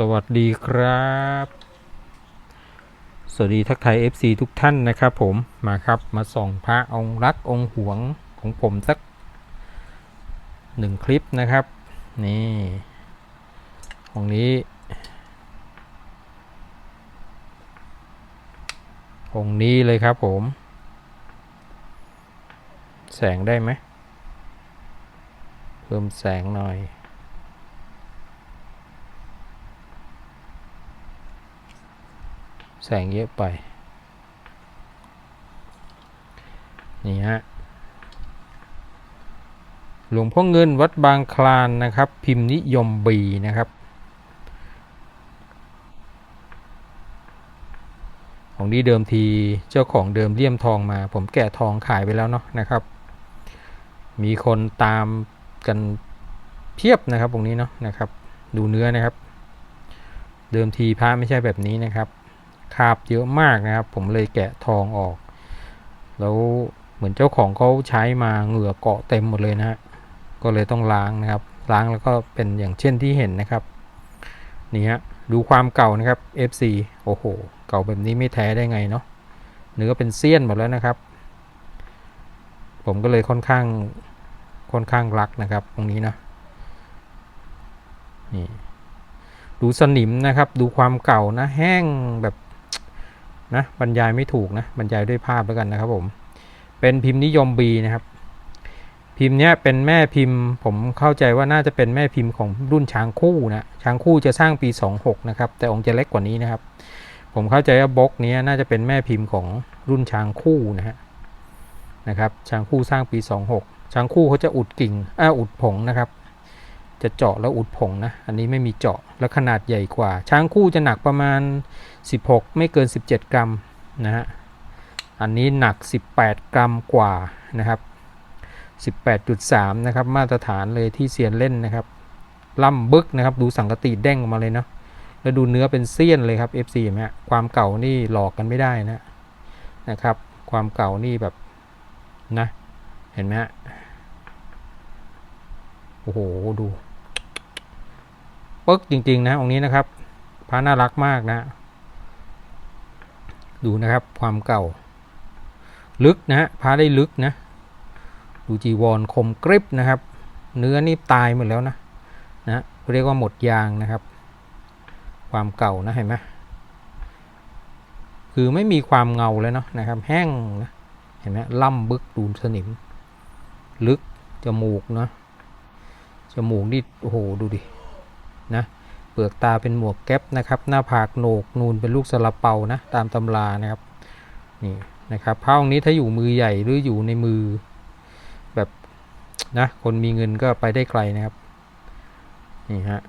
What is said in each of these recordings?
สวัสดีครับ สวัสดีทักไทย FC ทุกท่านนะครับผมมาครับมาส่องพระองค์รักองค์หวงของผมสักหนึ่งคลิปนะครับ นี่องนี้องนี้เลยครับผม แสงได้ไหม เพิ่มแสงหน่อย แสงเยอะไป นี่ฮะ หลวงพ่อเงินวัดบางคลานนะครับ พิมพ์นิยมบีนะครับ ของนี้เดิมทีเจ้าของเดิมเลี่ยมทองมา ผมแกะทองขายไปแล้วเนาะนะครับ มีคนตามกันเพียบนะครับตรงนี้เนาะนะครับ ดูเนื้อนะครับ เดิมทีพระไม่ใช่แบบนี้นะครับ คาบเยอะมากนะครับ ผมเลยแกะทองออก แล้วเหมือนเจ้าของเขาใช้มาเหงื่อเกาะเต็มหมดเลยนะฮะก็เลยต้องล้างนะครับ ล้างแล้วก็เป็นอย่างเช่นที่เห็นนะครับ นี่ฮะดูความเก่านะครับ FC โอ้โห เก่าแบบนี้ไม่แท้ได้ไงเนาะเนื้อเป็นเสี้ยนหมดแล้วนะครับ ผมก็เลยค่อนข้างค่อนข้างรักนะครับ ตรงนี้นะนี่ดูสนิมนะครับ ดูความเก่านะแห้งแบบ นะบรรยายไม่ถูกนะบรรยายด้วยภาพแล้วกันนะครับผมเป็นพิมพ์นิยม B นะครับ พิมพ์เนี้ยเป็นแม่พิมพ์ ผมเข้าใจว่าน่าจะเป็นแม่พิมพ์ของรุ่นช้างคู่นะช้างคู่จะสร้างปี 26 นะครับ แต่องค์จะเล็กกว่านี้นะครับ ผมเข้าใจว่าบล็อกนี้น่าจะเป็นแม่พิมพ์ของรุ่นช้างคู่นะฮะนะครับช้างคู่สร้างปี 26 ช้างคู่เขาจะอุดกิ่งอ่าอุดผงนะครับ จะเจาะแล้วอุดผงนะ อันนี้ไม่มีเจาะแล้วขนาดใหญ่กว่า ช้างคู่จะหนักประมาณ 16 ไม่เกิน 17 กรัมนะฮะ อันนี้หนัก 18 กรัมกว่านะครับ 18.3 นะครับมาตรฐานเลยที่เซียนเล่นนะครับล่ำบึกนะครับดูสังกติเด้งออกมาเลยเนาะแล้วดูเนื้อเป็นเสี้ยนเลยครับ FC เห็นไหมฮะความเก่านี่หลอกกันไม่ได้นะนะครับ ความเก่านี่แบบนะเห็นไหมฮะโอ้โห ดู ปึ๊กจริง ๆ นะองค์นี้นะครับพระน่ารักมากนะ ดูนะครับความเก่า ลึกนะพระได้ลึกนะ ดูจีวรคมกริบนะครับ เนื้อนี่ตายหมดแล้วนะนะเรียกว่าหมดยางนะครับ ความเก่านะเห็นไหมคือไม่มีความเงาเลยเนาะนะครับ แห้งนะเห็นไหมล่ำบึกดูสนิม ลึกจมูกเนาะจมูกนี่โอ้โหดูดิ นะเปลือกตาเป็นหมวกแก๊ปนะครับ หน้าผากโหนกนูนเป็นลูกสลับเปานะตามตำรานะครับนี่นะครับผ้าองค์นี้ถ้าอยู่มือใหญ่หรืออยู่ในมือแบบนะคนมีเงินก็ไปได้ไกลนะครับนี่ฮะ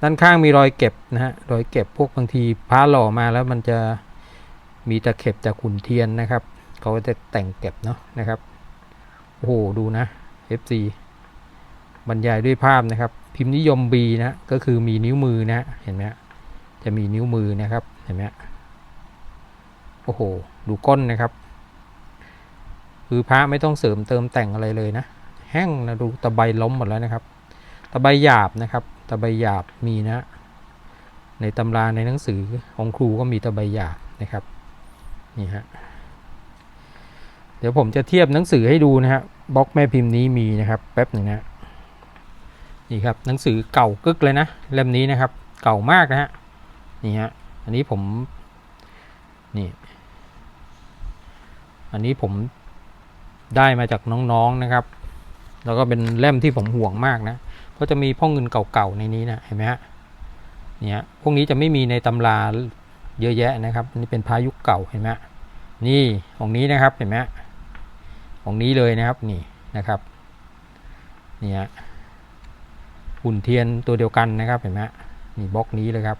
ด้านข้างมีรอยเก็บนะฮะรอยเก็บพวกบางทีผ้าหล่อมาแล้วมันจะมีตะเข็บจากขุนเทียนนะครับ เขาจะแต่งเก็บเนาะนะครับโอ้โหดูนะ FC บรรยายด้วยภาพนะครับ พิมพ์นิยม B นะก็คือมีนิ้วมือนะเห็นไหมจะมีนิ้วมือนะครับเห็นไหมโอ้โห ดูก้นนะครับ คือพระไม่ต้องเสริมเติมแต่งอะไรเลยนะ แห้งนะดูตะไบล้มหมดแล้วนะครับ ตะไบหยาบนะครับ ตะไบหยาบมีนะ ในตำราในหนังสือของครูก็มีตะไบหยาบนะครับนี่ฮะเดี๋ยวผมจะเทียบหนังสือให้ดูนะฮะบล็อกแม่พิมพ์นี้มีนะครับแป๊บหนึ่งนะ นี่ครับหนังสือเก่ากึกเลยนะเล่มนี้นะครับ เก่ามากนะฮะนี่ฮะอันนี้ผมนี่อันนี้ผมได้มาจากน้องๆนะครับ แล้วก็เป็นเล่มที่ผมห่วงมากนะก็จะมีพ่อเงินเก่าๆในนี้นะเห็นไหมฮะเนี่ยพวกนี้จะไม่มีในตำราเยอะแยะนะครับนี่เป็นพายุเก่าเห็นไหมฮะนี่ของนี้นะครับเห็นไหมฮะของนี้เลยนะครับนี่นะครับเนี่ย หุ่นเทียนตัวเดียวกันนะครับเห็นไหมฮะนี่บล็อกนี้เลยครับ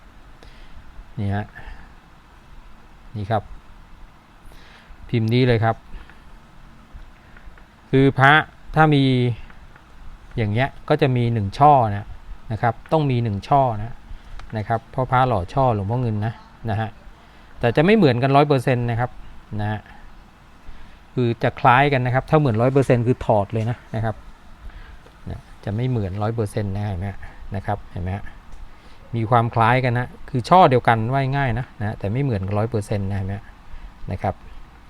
นี่ฮะนี่ครับ พิมพ์นี้เลยครับ คือพระถ้ามีอย่างเงี้ยก็จะมีหนึ่งช่อนะนะครับ ต้องมีหนึ่งช่อนะนะครับเพราะพระหล่อช่อหลวงพ่อเงินนะนะฮะแต่จะไม่เหมือนกันร้อยเปอร์เซ็นต์นะครับนะฮะคือจะคล้ายกันนะครับ ถ้าเหมือนร้อยเปอร์เซ็นต์คือถอดเลยนะนะครับ จะไม่เหมือนร้อยเปอร์เซ็นต์นะเห็นไหมนะครับเห็นไหมมีความคล้ายกันนะคือช่อเดียวกันว่าง่ายนะนะแต่ไม่เหมือนร้อยเปอร์เซ็นต์นะเห็นไหมนะครับ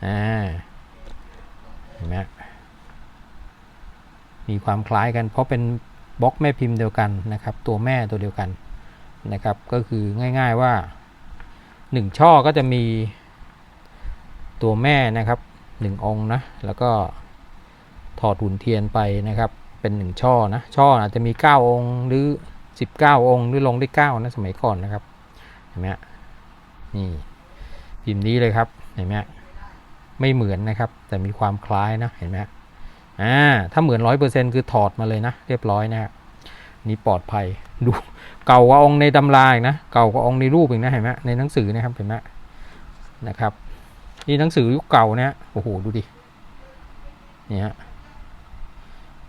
อ่าเห็นไหมมีความคล้ายกันเพราะเป็นบล็อกแม่พิมพ์เดียวกันนะครับ ตัวแม่ตัวเดียวกันนะครับ ก็คือง่าย ๆว่าหนึ่งช่อก็จะมีตัวแม่นะครับหนึ่งองค์นะแล้วก็ถอดหุ่นเทียนไปนะครับ เป็นหนึ่งช่อนะช่ออาจจะมี 9 องค์หรือ 19 องค์หรือลงได้9นะสมัยก่อนนะครับเห็นไหมฮะนี่พิมพ์นี้เลยครับเห็นไหมไม่เหมือนนะครับ แต่มีความคล้ายนะเห็นไหมอ่าถ้าเหมือนร้อยเปอร์เซ็นต์คือถอดมาเลยนะ เรียบร้อยนะครับนี่ปลอดภัยดูเก่ากว่าองค์ในตำราอีกนะเก่ากว่าองค์ในรูปอีกนะเห็นไหมในหนังสือนะครับเห็นไหมนะครับนี่หนังสือยุคเก่าเนี่ยโอ้โหดูดิเนี่ย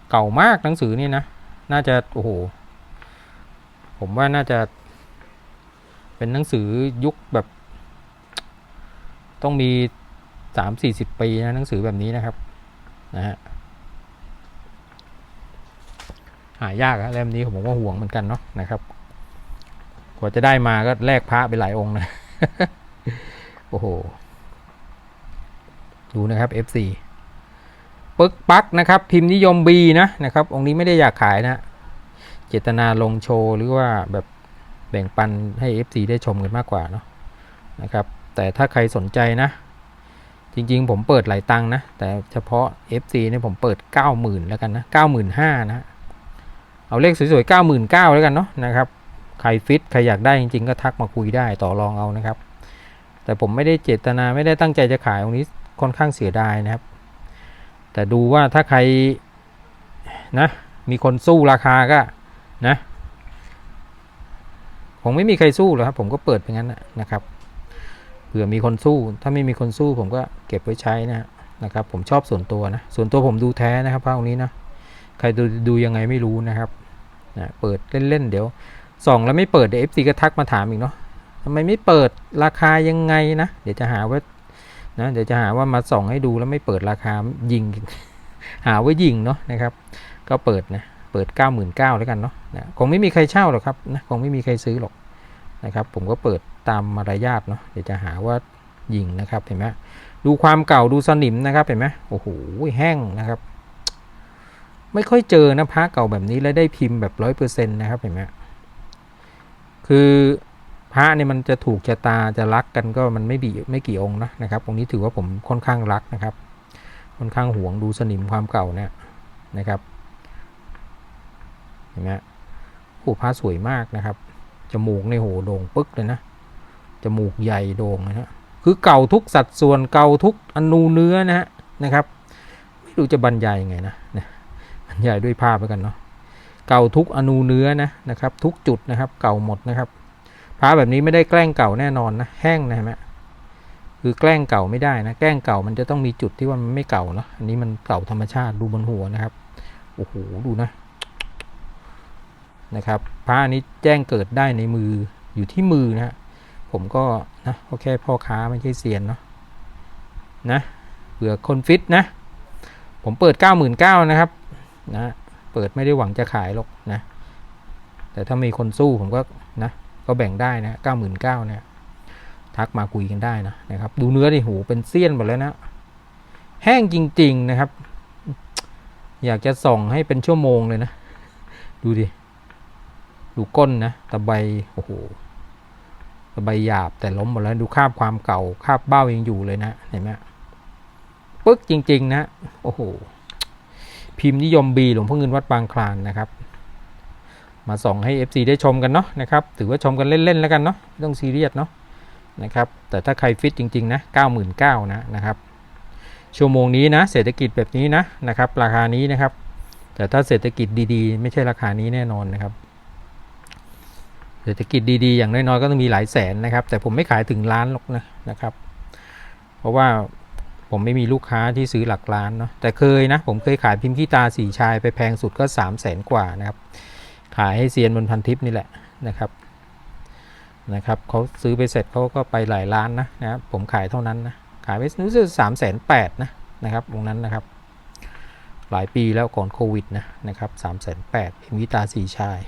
เก่ามากหนังสือนี่นะ น่าจะโอ้โห ผมว่าน่าจะ เป็นหนังสือยุคแบบ ต้องมีสามสี่สิบปีนะหนังสือแบบนี้นะครับ นะฮะหายากอะเล่มนี้ผมว่าห่วงเหมือนกันเนาะนะครับกว่าจะได้มาก็แลกพระไปหลายองค์นะ โอ้โห ดูนะครับ FC ปึกปักนะครับ พิมพ์นิยม B นะนะครับ องค์นี้ไม่ได้อยากขายนะ เจตนาลงโชว์หรือว่าแบบแบ่งปันให้ FC ได้ชมกันมากกว่าเนาะนะครับ แต่ถ้าใครสนใจนะ จริงๆ ผมเปิดหลายตังนะ แต่เฉพาะ FC เนี่ยผมเปิด 90,000 แล้วกันนะ 95,000นะเอาเลขสวยๆ 99,000 แล้วกันเนาะนะครับใครฟิตใครอยากได้จริงๆ ก็ทักมาคุยได้ต่อรองเอานะครับ แต่ผมไม่ได้เจตนาไม่ได้ตั้งใจจะขายองนี้ค่อนข้างเสียดายนะครับ แต่ดูว่าถ้าใครนะมีคนสู้ราคาก็นะผมไม่มีใครสู้หรอกครับผมก็เปิดไปงั้นนะครับเผื่อมีคนสู้ ถ้าไม่มีคนสู้ผมก็เก็บไว้ใช้นะนะครับ ผมชอบส่วนตัวนะส่วนตัวผมดูแท้นะครับพระองค์นี้นะใครดูดูยังไงไม่รู้นะครับนะเปิดเล่นๆเดี๋ยวส่องแล้วไม่เปิดเดี๋ยวเอฟซีก็ทักมาถามอีกเนาะทำไมไม่เปิดราคายังไงนะ เดี๋ยวจะหาว่า นะเดี๋ยวจะหาว่ามาส่องให้ดูแล้วไม่เปิดราคายิง หาว่ายิงเนาะนะครับ ก็เปิดนะเปิด 9 9 0 0 0แล้วกันเนาะนะคงไม่มีใครเช่าหรอกครับนะคงไม่มีใครซื้อหรอกนะครับผมก็เปิดตามมารยาทเนาะเดี๋ยวจะหาว่ายิงนะครับเห็นไหมดูความเก่าดูสนิมนะครับเห็นไหมโอ้โหแห้งนะครับ ไม่ค่อยเจอนะพระเก่าแบบนี้แล้วได้พิมพ์แบบร้อยเปอร์เซ็นต์นะครับเห็นไหมคือ พระเนี่ยมันจะถูกชะตาจะรักกันก็มันไม่บีไม่กี่องค์นะนะครับองค์นี้ถือว่าผมค่อนข้างรักนะครับ ค่อนข้างหวงดูสนิมความเก่าเนี่ยนะครับเห็นไหมโอ้พระสวยมากนะครับจมูกในโหโด่งปึ๊กเลยนะจมูกใหญ่โด่งนะฮะคือเก่าทุกสัดส่วนเก่าทุกอนูเนื้อนะฮะนะครับไม่รู้จะบรรยายยังไงนะนะบรรยายด้วยภาพแล้วกันเนาะเก่าทุกอนูเนื้อนะนะครับ ทุกจุดนะครับ เก่าหมดนะครับ พระแบบนี้ไม่ได้แกล้งเก่าแน่นอนนะแห้งนะเห็นไหมคือแกล้งเก่าไม่ได้นะแกล้งเก่ามันจะต้องมีจุดที่ว่ามันไม่เก่าเนาะอันนี้มันเก่าธรรมชาติดูบนหัวนะครับโอ้โหดูนะนะครับพระอันนี้แจ้งเกิดได้ในมืออยู่ที่มือนะฮะผมก็นะก็แค่พ่อค้าไม่ใช่เซียนเนาะนะเผื่อคนฟิตนะ ผมเปิด 99,000นะครับนะเปิดไม่ได้หวังจะขายหรอกนะ แต่ถ้ามีคนสู้ผมก็นะ ก็แบ่งได้นะเก้าหมื่นเก้าเนี่ยทักมาคุยกันได้นะนะครับ ดูเนื้อดิหูเป็นเสี้ยนหมดแล้วนะ แห้งจริง ๆนะครับ อยากจะส่องให้เป็นชั่วโมงเลยนะ ดูดิ ดูก้นนะตะไบโอ้โหตะไบหยาบแต่ล้มหมดแล้วดูคาบความเก่าคาบเบ้ายังอยู่เลยนะเห็นไหมปึ๊กจริง ๆ นะ โอ้โหพิมพ์นิยมบีหลวงพ่อเงินวัดบางคลานนะครับ มาส่องให้ FC ได้ชมกันเนาะนะครับ ถือว่าชมกันเล่น ๆ แล้วกันเนาะไม่ต้องซีเรียสเนาะนะครับ แต่ถ้าใครฟิตจริง ๆ นะ 99,000นะนะครับ ชั่วโมงนี้นะ เศรษฐกิจแบบนี้นะนะครับ ราคานี้นะครับ แต่ถ้าเศรษฐกิจดีๆ ไม่ใช่ราคานี้แน่นอนนะครับ เศรษฐกิจดีๆ อย่างน้อยๆ ก็ต้องมีหลายแสนนะครับ แต่ผมไม่ขายถึงล้านหรอกนะนะครับ เพราะว่าผมไม่มีลูกค้าที่ซื้อหลักล้านเนาะ แต่เคยนะ ผมเคยขายพิมพ์ขี้ตาสีชายไปแพงสุดก็ 3 0 0แสนกว่านะครับ ขายให้เซียนบนพันทิปนี่แหละนะครับนะครับเขาซื้อไปเสร็จเขาก็ไปหลายล้านนะนะผมขายเท่านั้นนะขายไปรู้สึกสามแสนแปดนะนะครับตรงนั้นนะครับ หลายปีแล้วก่อนโควิดนะนะครับสามแสนแปดพิมพิตาสีชาย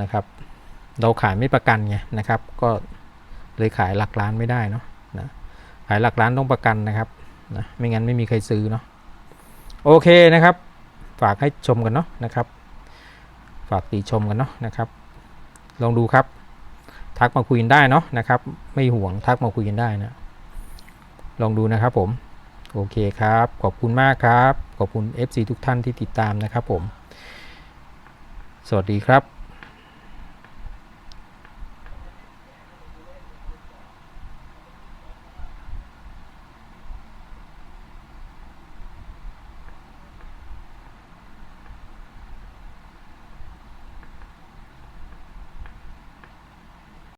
นะครับเราขายไม่ประกันไงนะครับ ก็เลยขายหลักล้านไม่ได้เนาะนะขายหลักล้านต้องประกันนะครับนะไม่งั้นไม่มีใครซื้อเนาะโอเคนะครับ ฝากให้ชมกันเนาะนะครับ ฝากติชมกันเนาะนะครับ ลองดูครับ ทักมาคุยกันได้เนาะนะครับ ไม่ห่วงทักมาคุยกันได้นะลองดูนะครับผมโอเคครับ ขอบคุณมากครับ ขอบคุณ FC ทุกท่านที่ติดตามนะครับผม สวัสดีครับ